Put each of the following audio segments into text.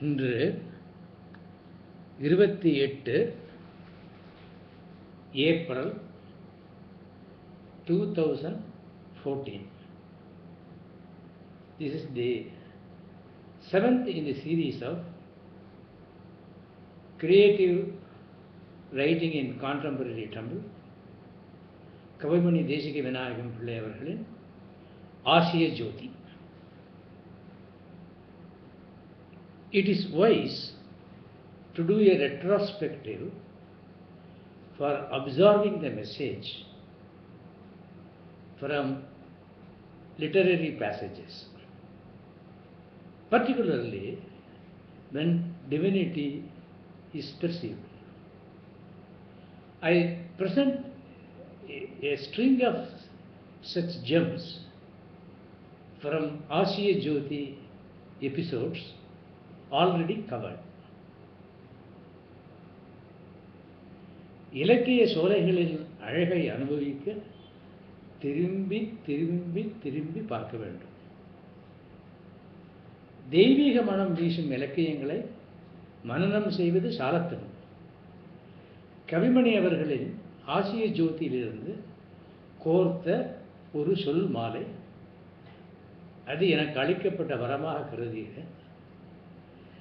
இன்று இருபத்தி எட்டு April two thousand fourteen this is the seventh in the series of creative writing in contemporary Tamil Kavimani Desika Vinayagam Pillai அவர்களின் Asiya Jyoti It is wise to do a retrospective for absorbing the message from literary passages, particularly when divinity is perceived. I present a, string of such gems from Ashiya Jyoti episodes already covered. இலக்கிய சோலைகளின் அழகை அனுபவிக்க திரும்பி திரும்பி திரும்பி பார்க்க வேண்டும். தெய்வீக மனம் வீசும் இலக்கியங்களை மனநம் செய்வது சாலத்தனம் கவிமணி அவர்களின் ஆசிய ஜோதியிலிருந்து கோர்த்த ஒரு சொல் மாலை. அது எனக்கு அளிக்கப்பட்ட வரமாக கருதுகிறேன்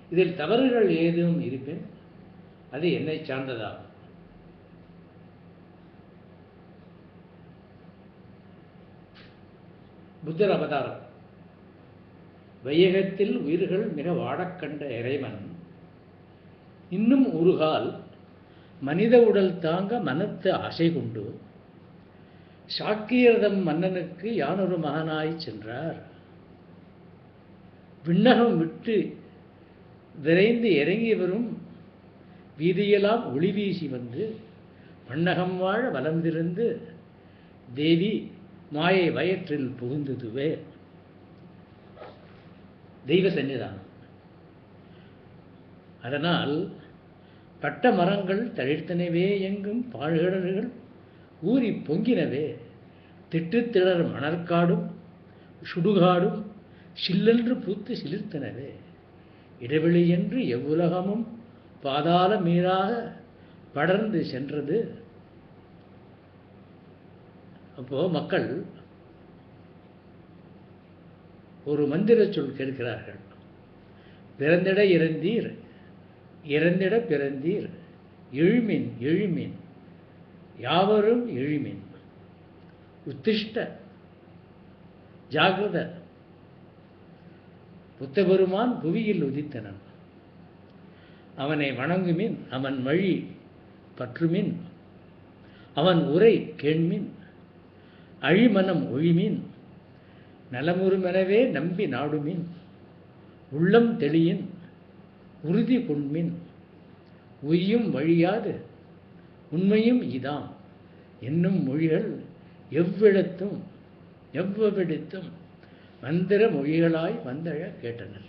இதில் தவறுகள் ஏதும் இருப்பின் அது என்னை சார்ந்ததாகும். புத்தர் அவதாரம். வையகத்தில் உயிர்கள் மிக வாடக்கண்ட இறைவன். இன்னும் உருகால் மனித உடல் தாங்க மனத்து ஆசை கொண்டு சாக்கியர்தம் மன்னனுக்கு யானொரு மகனாய் சென்றார். விண்ணகம் விட்டு விரைந்து இறங்கி வரும் வீதியெல்லாம் ஒளி வீசி வந்து வண்ணகம் வாழ வளர்ந்திருந்து தேவி மாயை வயற்றில் புகுந்ததுவே. தெய்வ சன்னிதானம் அதனால் பட்ட மரங்கள் தழித்தனவே எங்கும் பாழ்கடல்கள் ஊறி பொங்கினவே திட்டுத்திடர் மணற்காடும் சுடுகாடும் சில்லென்று பூத்து சிலிர்த்தனவே. இடைவெளியின்றி எவ்வுலகமும் பாதாள மீறாக படர்ந்து சென்றது. அப்போ மக்கள் ஒரு மந்திர சொல் கேட்கிறார்கள். பிறந்திட இறந்தீர் இறந்திட பிறந்தீர் எழுமின் எழுமின் யாவரும் எழுமின். உத்திஷ்ட ஜாகிரத புத்தபெருமான் புவியில் உதித்தனன். அவனை வணங்குமின் அவன் வழி பற்றுமின் அவன் உரை கேண்மின் அழிமனம் ஒழிமின் நலமுறுமெனவே நம்பி நாடுமின் உள்ளம் தெளியின் உறுதி கொண்மின் உய்யும் வழியாது உண்மையும் இதாம். என்னும் மொழிகள் எவ்விடத்தும் எவ்வவிடத்தும் மந்திர மொழிகளாய் வந்தழ கேட்டனர்.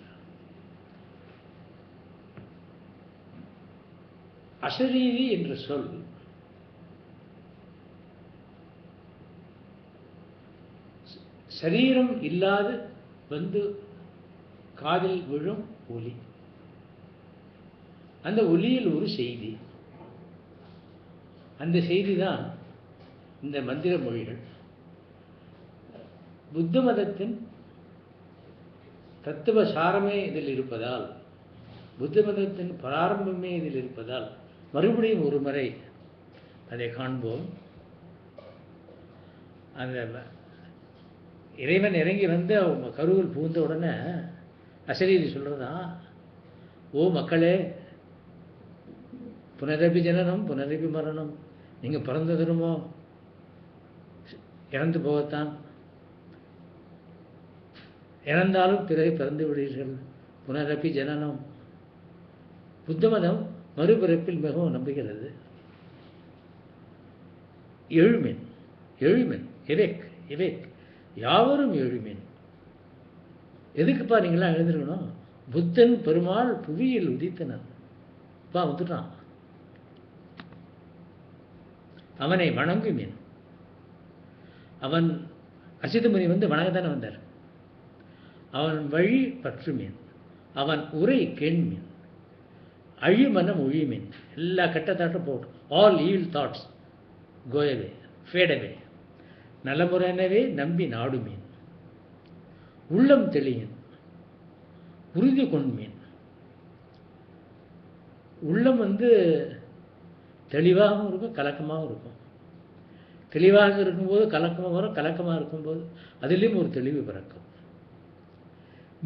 அசரீரி என்ற சொல் சரீரம் இல்லாது வந்து காதில் விழும் ஒலி. அந்த ஒலியில் ஒரு செய்தி. அந்த செய்தி தான் இந்த மந்திர மொழிகள். புத்த மதத்தின் தத்துவ சாரமே இதில் இருப்பதால் புத்த மதத்தின் பிராரம்பமே இதில் இருப்பதால் மறுபடியும் ஒரு முறை அதை காண்போம். அந்த இறைவன் இறங்கி வந்து அவங்க கருவில் பூந்த உடனே அசரீதி சொல்கிறதான் ஓ மக்களே புனரபி ஜனனம் புனரபி மரணம் நீங்கள் பிறந்த திரும்போ இறந்து போகத்தான் இறந்தாலும் பிறகு பிறந்து விடுவீர்கள். புனரப்பி ஜனனம். புத்த மதம் மறுபிறப்பில் மிகவும் நம்புகிறது. எழுமின் எழுமின் இவேக் இவேக் யாவரும் எழுமின். எதுக்குப்பா நீங்களாம் எழுந்திருக்கணும் புத்தன் பெருமாள் புவியில் உதித்தனர். பா வந்துட்டான். அவனை வணங்குமீன். அவன் அசிதமுனி வந்து வணங்கத்தானே வந்தார்? அவன் வழி பற்றுமீன் அவன் உரை கேண்மின் அழிமனம் ஒழிமின் எல்லா கெட்டத்தாட்டும் போட்டும் all evil thoughts go away fade away நலமுறைனவே நம்பி நாடுமீன் உள்ளம் தெளியின். உறுதி கொண்மீன் உள்ளம் வந்து தெளிவாகவும் இருக்கும் கலக்கமாகவும் இருக்கும். தெளிவாக இருக்கும்போது கலக்கமாக வரும் கலக்கமாக இருக்கும்போது அதுலேயும் ஒரு தெளிவு பிறக்கும்.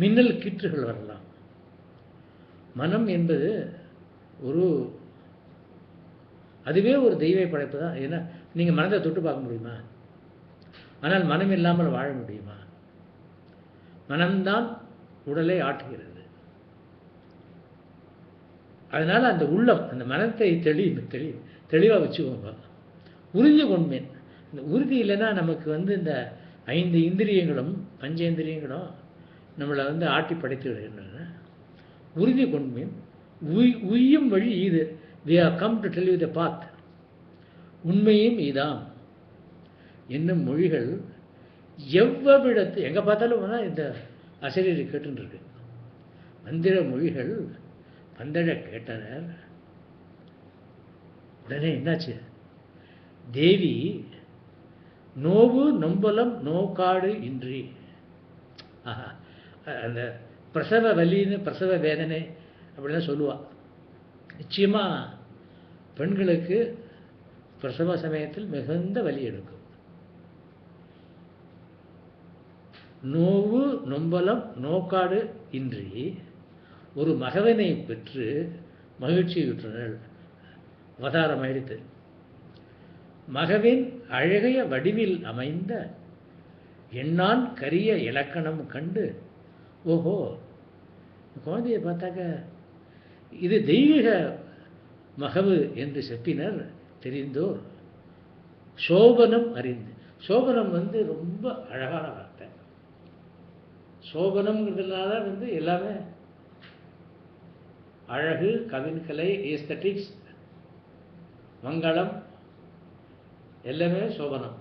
மின்னல் கீற்றுகள் வரலாம். மனம் என்பது ஒரு அதுவே ஒரு தெய்வ படைப்பு தான். ஏன்னா நீங்கள் மனதை தொட்டு பார்க்க முடியுமா? ஆனால் மனம் இல்லாமல் வாழ முடியுமா? மனம்தான் உடலை ஆட்டுகிறது. அதனால் அந்த உள்ளம் அந்த மனத்தை தெளி தெளி தெளிவாக வச்சுக்கோங்க. உறுதி கொண்மேன் இந்த உறுதி இல்லைன்னா நமக்கு வந்து இந்த ஐந்து இந்திரியங்களும் பஞ்சேந்திரியங்களும் நம்மளை வந்து ஆட்டி படைத்து விடுகின்றன உறுதி கொண்மையும் உய் உய்யும் வழி இது. We are come to tell you the path உண்மையும் இதாம் என்னும் மொழிகள் எவ்வவிடத்து எங்கே பார்த்தாலும் வேணால் இந்த அசரீரி கேட்டுருக்கு மந்திர மொழிகள் பந்தழ கேட்டனர். உடனே என்னாச்சு? தேவி நோவு நொம்பலம் நோக்காடு இன்றி. ஆஹா. அந்த பிரசவ வலின்னு பிரசவ வேதனை அப்படிலாம் சொல்லுவாள் நிச்சயமாக பெண்களுக்கு பிரசவ சமயத்தில் மிகுந்த வலி எடுக்கும். நோவு நொம்பலம் நோக்காடு இன்றி ஒரு மகவனை பெற்று மகிழ்ச்சியுற்றனர் அவதாரம் அழித்து மகவின் அழகைய வடிவில் அமைந்த எண்ணான் கரிய இலக்கணம் கண்டு ஓஹோ குழந்தையை பார்த்தாக்க இது தெய்வீக மகவு என்று செப்பினர் தெரிந்தோர். சோபனம் அறிந்து சோபனம் வந்து ரொம்ப அழகான வார்த்தை. சோபனம்ங்கிறதுனால வந்து எல்லாமே அழகு கவின்கலை ஏஸ்தட்டிக்ஸ் மங்களம் எல்லாமே சோபனம்.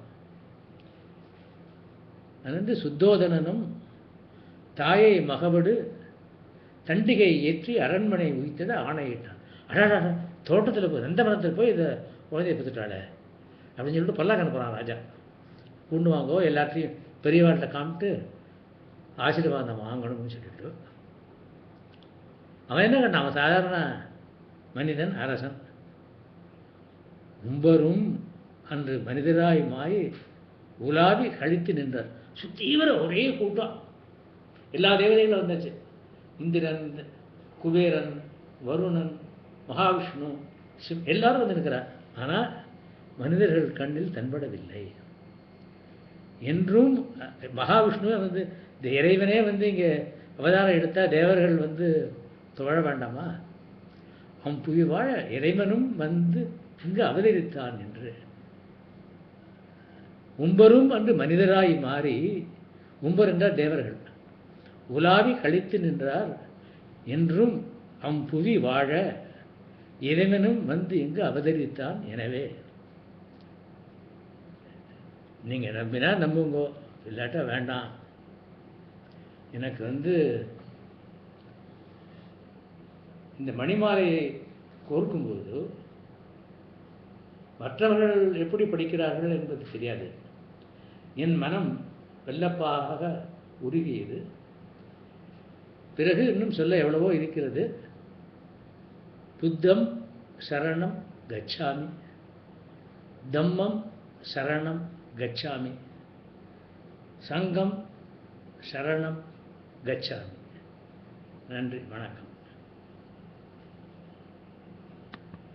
அது வந்து சுத்தோதனனும் தாயை மகவடு தண்டிகை ஏற்றி அரண்மனை உயித்ததை ஆணையிட்டான் அழகா தோட்டத்தில் போய் எந்த மரத்தில் போய் இதை குழந்தைய பெற்றுட்டாளே அப்படின்னு சொல்லிட்டு பல்லாக்கு அனுப்புகிறான் ராஜா. கொண்டு வாங்கோ எல்லாத்தையும் பெரியவாட்ட காமிட்டு ஆசீர்வாதம் வாங்கணும்னு சொல்லிட்டு அவன் என்ன கண்டான் அவன் சாதாரண மனிதன் அரசன். கும்பரும் அன்று மனிதராய் மாய் உலாவி கழித்து நின்றார். சுத்தீவிர ஒரே கூட்டம். எல்லா தேவதைகளும் வந்தாச்சு. இந்திரன் குபேரன் வருணன் மகாவிஷ்ணு சிவ் எல்லாரும் வந்து நிற்கிறார் ஆனால் மனிதர்கள் கண்ணில் தென்படவில்லை. என்றும் மகாவிஷ்ணுவே வந்து இந்த இறைவனே வந்து இங்கே அவதாரம் எடுத்தால் தேவர்கள் வந்து தொழ வேண்டாமா? அவன் புவி வாழ இறைவனும் வந்து இங்கு அவதரித்தான் என்று. உம்பரும் அன்று மனிதராய் மாறி உம்பர் என்றால் தேவர்கள். உலாவி கழித்து நின்றார். என்றும் அவன் புவி வாழ இறைவனும் வந்து இங்கு அவதரித்தான் எனவே. நீங்கள் நம்பினா நம்புங்கோ இல்லாட்டா வேண்டாம். எனக்கு வந்து இந்த மணிமாலையை கோர்க்கும்போது மற்றவர்கள் எப்படி படிக்கிறார்கள் என்பது தெரியாது. என் மனம் வெள்ளப்பாக உருகியது. பிறகு இன்னும் சொல்ல எவ்வளவோ இருக்கிறது. புத்தம் சரணம் கச்சாமி. தம்மம் சரணம் கச்சாமி. சங்கம் சரணம் கச்சாமி. நன்றி வணக்கம்.